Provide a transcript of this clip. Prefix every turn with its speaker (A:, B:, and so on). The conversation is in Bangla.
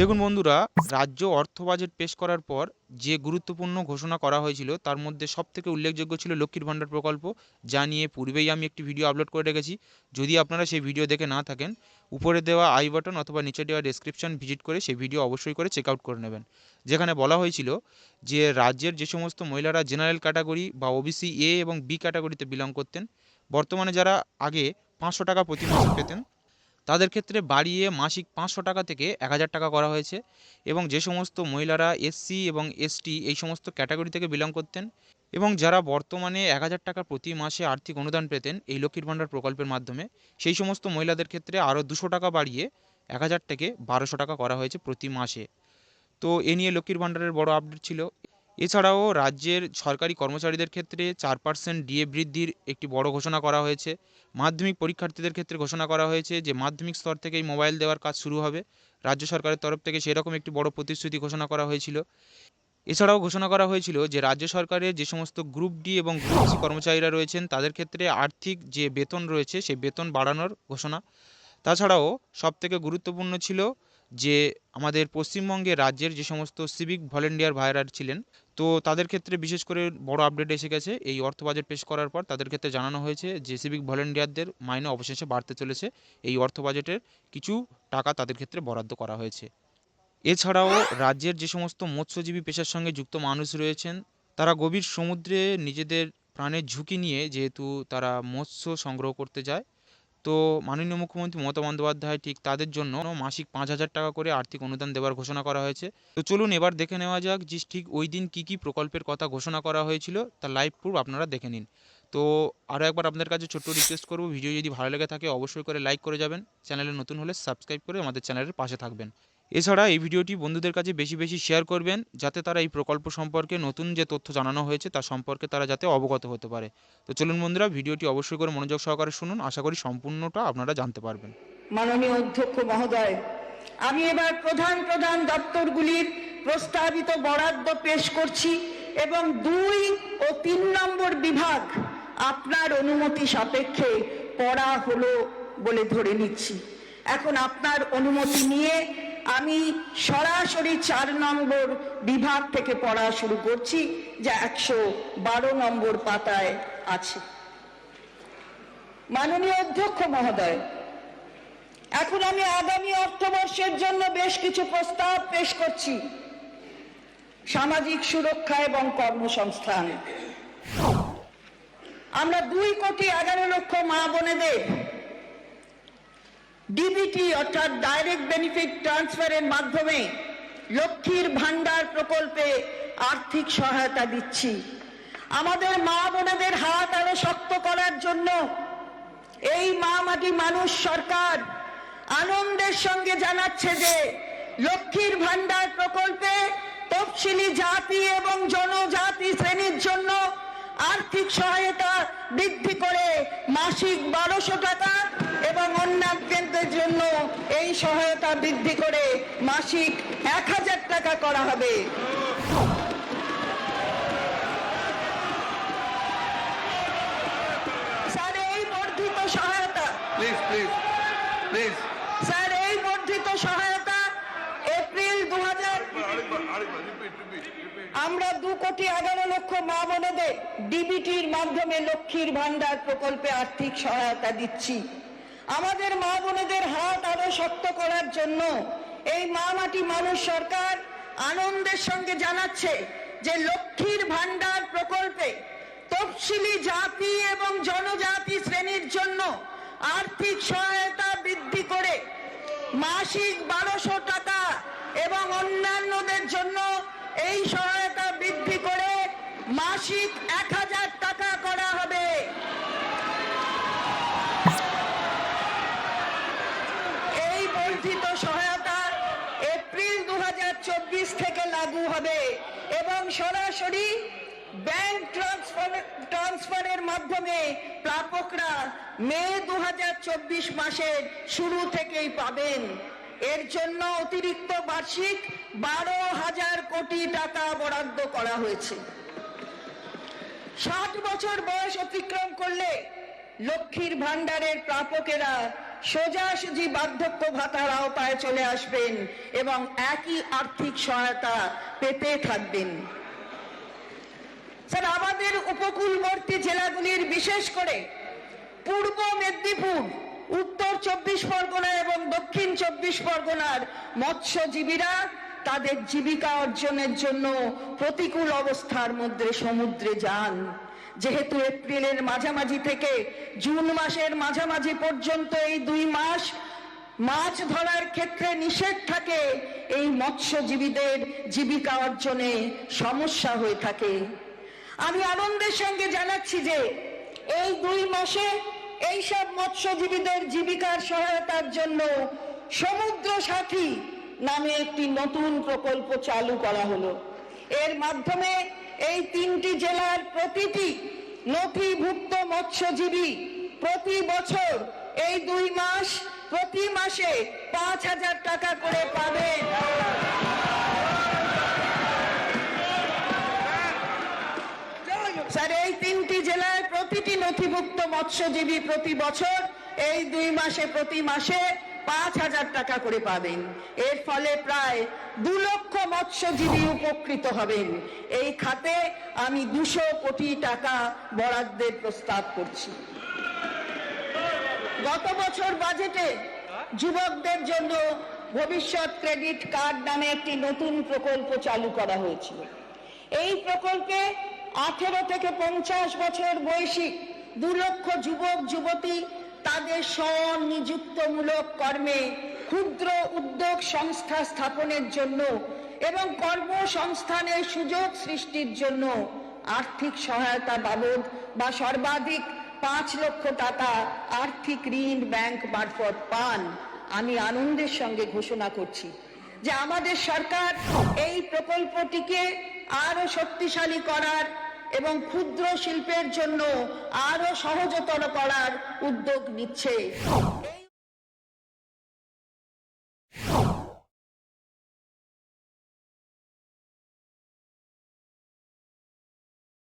A: দেখুন বন্ধুরা, রাজ্য অর্থ বাজেট পেশ করার পর যে গুরুত্বপূর্ণ ঘোষণা করা হয়েছিল, তার মধ্যে সবথেকে উল্লেখযোগ্য ছিল লক্ষ্মীর ভাণ্ডার প্রকল্প, যা নিয়ে পূর্বেই আমি একটি ভিডিও আপলোড করে রেখেছি। যদি আপনারা সেই ভিডিও দেখে না থাকেন, উপরে দেওয়া আই বাটন অথবা নিচে দেওয়া ডেসক্রিপশন ভিজিট করে সেই ভিডিও অবশ্যই করে চেক আউট করে নেবেন। যেখানে বলা হয়েছিল যে রাজ্যের যে সমস্ত মহিলারা জেনারেল ক্যাটাগরি বা ওবিসি এ এবং বি ক্যাটাগরিতে বিলং করতেন, বর্তমানে যারা আগে পাঁচশো টাকা প্রতি মাসে পেতেন তাদের ক্ষেত্রে বাড়িয়ে মাসিক পাঁচশো টাকা থেকে এক হাজার টাকা করা হয়েছে এবং যে সমস্ত মহিলারা এসসি এবং এসটি এই সমস্ত ক্যাটাগরি থেকে বিলং করতেন এবং যারা বর্তমানে এক হাজার টাকা প্রতি মাসে আর্থিক অনুদান পেতেন এই লক্ষ্মীর ভাণ্ডার প্রকল্পের মাধ্যমে, সেই সমস্ত মহিলাদের ক্ষেত্রে আরও দুশো টাকা বাড়িয়ে এক হাজার থেকে বারোশো টাকা করা হয়েছে প্রতি মাসে। তো এ নিয়ে লক্ষ্মীর ভাণ্ডারের বড় আপডেট ছিল। এছাড়াও রাজ্যের সরকারি কর্মচারীদের ক্ষেত্রে চার পার্সেন্ট ডিএ বৃদ্ধির একটি বড় ঘোষণা করা হয়েছে। মাধ্যমিক পরীক্ষার্থীদের ক্ষেত্রে ঘোষণা করা হয়েছে যে, মাধ্যমিক স্তর থেকেই মোবাইল দেওয়ার কাজ শুরু হবে। রাজ্য সরকারের তরফ থেকে সেরকম একটি বড় প্রতিশ্রুতি ঘোষণা করা হয়েছিল। এছাড়াও ঘোষণা করা হয়েছিল যে, রাজ্য সরকারের যে সমস্ত গ্রুপ ডি এবং গ্রুপ সি কর্মচারীরা রয়েছেন, তাদের ক্ষেত্রে আর্থিক যে বেতন রয়েছে, সেই বেতন বাড়ানোর ঘোষণা। তাছাড়াও সবথেকে গুরুত্বপূর্ণ ছিল যে আমাদের পশ্চিমবঙ্গে রাজ্যের যে সমস্ত সিভিক ভলেন্টিয়ার ভাইরা ছিলেন, তো তাদের ক্ষেত্রে বিশেষ করে বড় আপডেট এসে গেছে। এই অর্থ বাজেট পেশ করার পর তাদের ক্ষেত্রে জানানো হয়েছে যে সিভিক ভলেন্টিয়ারদের মাইনে অবশেষে বাড়তে চলেছে। এই অর্থ বাজেটের কিছু টাকা তাদের ক্ষেত্রে বরাদ্দ করা হয়েছে। এছাড়াও রাজ্যের যে সমস্ত মৎস্যজীবী পেশার সঙ্গে যুক্ত মানুষ রয়েছেন, তারা গভীর সমুদ্রে নিজেদের প্রাণের ঝুঁকি নিয়ে যেহেতু তারা মৎস্য সংগ্রহ করতে যায় তো মাননীয় মুখ্যমন্ত্রী মমতা বন্দ্যোপাধ্যায় ঠিক তাদের জন্য মাসিক পাঁচ হাজার টাকা করে আর্থিক অনুদান দেওয়ার ঘোষণা করা হয়েছে। তো চলুন এবার দেখে নেওয়া যাক যে ঠিক ওই দিন কী কী প্রকল্পের কথা ঘোষণা করা হয়েছিল তার লাইভ প্রুফ আপনারা দেখে নিন। তো আরও একবার আপনাদের কাছে ছোট্ট রিকোয়েস্ট করব ভিডিও যদি ভালো লেগে থাকে অবশ্যই করে লাইক করে যাবেন চ্যানেলে নতুন হলে সাবস্ক্রাইব করে আমাদের চ্যানেলের পাশে থাকবেন। এছাড়া এই ভিডিওটি বন্ধুদের কাছে বেশি বেশি শেয়ার করবেন, যাতে তারা এই প্রকল্প সম্পর্কে নতুন যে তথ্য জানানো হয়েছে তার সম্পর্কে তারা যাতে অবগত হতে পারে। তো চলুন বন্ধুরা, ভিডিওটি অবশ্যই করে মনোযোগ সহকারে শুনুন। আশা করি সম্পূর্ণটা আপনারা জানতে পারবেন।
B: মাননীয় অধ্যক্ষ মহোদয়, আমি এবার প্রধান প্রধান দপ্তরগুলির প্রস্তাবিত বরাদ্দ পেশ করছি এবং দুই ও তিন নম্বর বিভাগ আপনার অনুমতি সাপেক্ষে পড়া হলো বলে ধরে নিচ্ছি। এখন আপনার অনুমতি নিয়ে আমি সরাসরি চার নম্বর বিভাগ থেকে পড়া শুরু করছি, যা একশো বারো নম্বর পাতায় আছে। মাননীয় অধ্যক্ষ মহোদয়, এখন আমি আগামী অর্থবর্ষের জন্য বেশ কিছু প্রস্তাব পেশ করছি। সামাজিক সুরক্ষা এবং কর্মসংস্থান। আমরা দুই কোটি এগারো লক্ষ মা বোনেদের ডিবিটি অর্থাৎ ডাইরেক্ট বেনিফিট ট্রান্সফারের মাধ্যমে লক্ষ্মীর ভান্ডার প্রকল্পে আর্থিক সহায়তা দিচ্ছি। আমাদের মা বোনেদের হাত আরও শক্ত করার জন্য এই মা মাটি মানুষ সরকার আনন্দের সঙ্গে জানাচ্ছে যে লক্ষ্মীর ভান্ডার প্রকল্পে তফসিলি জাতি এবং জনজাতি শ্রেণির জন্য আর্থিক সহায়তা বৃদ্ধি করে মাসিক বারোশো টাকা অন্যান্যদের জন্য এই সহায়তা বৃদ্ধি করে মাসিক এক হাজার টাকা করা হবে স্যার এই বর্ধিত সহায়তা
C: Please, please, please.
B: স্যার এই বর্ধিত সহায়তা এপ্রিল দু. আমরা দু কোটি এগারো লক্ষ মা বোনেদের ডিবিটির মাধ্যমে লক্ষ্মীর ভান্ডার প্রকল্পে আর্থিক সহায়তা দিচ্ছি আমাদের মা বোনেদের হাত আরও শক্ত করার জন্য এই মা মাটি মানুষ সরকার আনন্দের সঙ্গে জানাচ্ছে যে লক্ষ্মীর ভান্ডার প্রকল্পে তফসিলি জাতি এবং জনজাতি শ্রেণির জন্য আর্থিক সহায়তা বৃদ্ধি করে মাসিক বারোশো টাকা এবং অন্যান্যদের জন্য এই সহায়তা বৃদ্ধি করে মাসিক এক হাজার টাকা করা হবে এই বর্ধিত সহায়তা এপ্রিল দু থেকে লাগু হবে। এবং সরাসরি ব্যাংক ট্রান্সফার ট্রান্সফারের মাধ্যমে প্রাপকরা মে দু মাসের শুরু থেকেই পাবেন। এর জন্য অতিরিক্ত বার্ষিক বারো হাজার কোটি টাকা বরাদ্দ করা হয়েছে। ষাট বছর বয়স অতিক্রম করলে লক্ষ্মীর ভাণ্ডারের প্রাপকেরা সোজাসুজি বার্ধক্য ভাতার আওতায় চলে আসবেন এবং একই আর্থিক সহায়তা পেতে থাকবেন। স্যার, আমাদের উপকূলবর্তী জেলাগুলির বিশেষ করে পূর্ব মেদিনীপুর, উত্তর চব্বিশ পরগনা এবং দক্ষিণ চব্বিশ পরগনার মৎস্যজীবীরা তাদের জীবিকা অর্জনের জন্য প্রতিকূল অবস্থার মধ্যে সমুদ্রে যান। যেহেতু এপ্রিলের মাঝামাঝি থেকে জুন মাসের মাঝামাঝি পর্যন্ত এই দুই মাস মাছ ধরার ক্ষেত্রে নিষেধ থাকে, এই মৎস্যজীবীদের জীবিকা অর্জনে সমস্যা হয়ে থাকে। আমি আনন্দের সঙ্গে জানাচ্ছি যে এই দুই মাসে এইসব মৎস্যজীবীদের জীবিকার সহায়তার জন্য সমুদ্র সাথী নামে একটি নতুন প্রকল্প চালু করা হলো। এর মাধ্যমে এই তিনটি জেলার প্রতিটি নথিভুক্ত মৎস্যজীবী প্রতি বছর এই দুই মাস, প্রতি মাসে পাঁচ হাজার টাকা করে পাবেন স্যার, এই তিনটি জেলায় প্রতিটি নথিভুক্ত মৎস্যজীবী প্রতি বছর এই দুই মাসে, প্রতি মাসে পাঁচ হাজার টাকা করে পাবেন। এর ফলে প্রায় দু লক্ষ মৎস্যজীবী উপকৃত হবেন। এই খাতে আমি দুশো কোটি টাকা বরাদ্দের প্রস্তাব করছি। গত বছর বাজেটে যুবকদের জন্য ভবিষ্যৎ ক্রেডিট কার্ড নামে একটি নতুন প্রকল্প চালু করা হয়েছিল। এই প্রকল্পে আঠেরো থেকে পঞ্চাশ বছর বয়সী দু লক্ষ যুবক, যুবতী তাদের স্বনিযুক্তমূলক কর্মে ক্ষুদ্র উদ্যোগ সংস্থা স্থাপনের জন্য এবং কর্মসংস্থানের সুযোগ সৃষ্টির জন্য আর্থিক সহায়তা বাবদ বা সর্বাধিক পাঁচ লক্ষ টাকা আর্থিক ঋণ ব্যাংক মারফত পান, আমি আনন্দের সঙ্গে ঘোষণা করছি যে আমাদের সরকার এই প্রকল্পটিকে আরও শক্তিশালী করার এবং ক্ষুদ্র শিল্পের জন্য আরও সহজতর করার উদ্যোগ নিচ্ছে।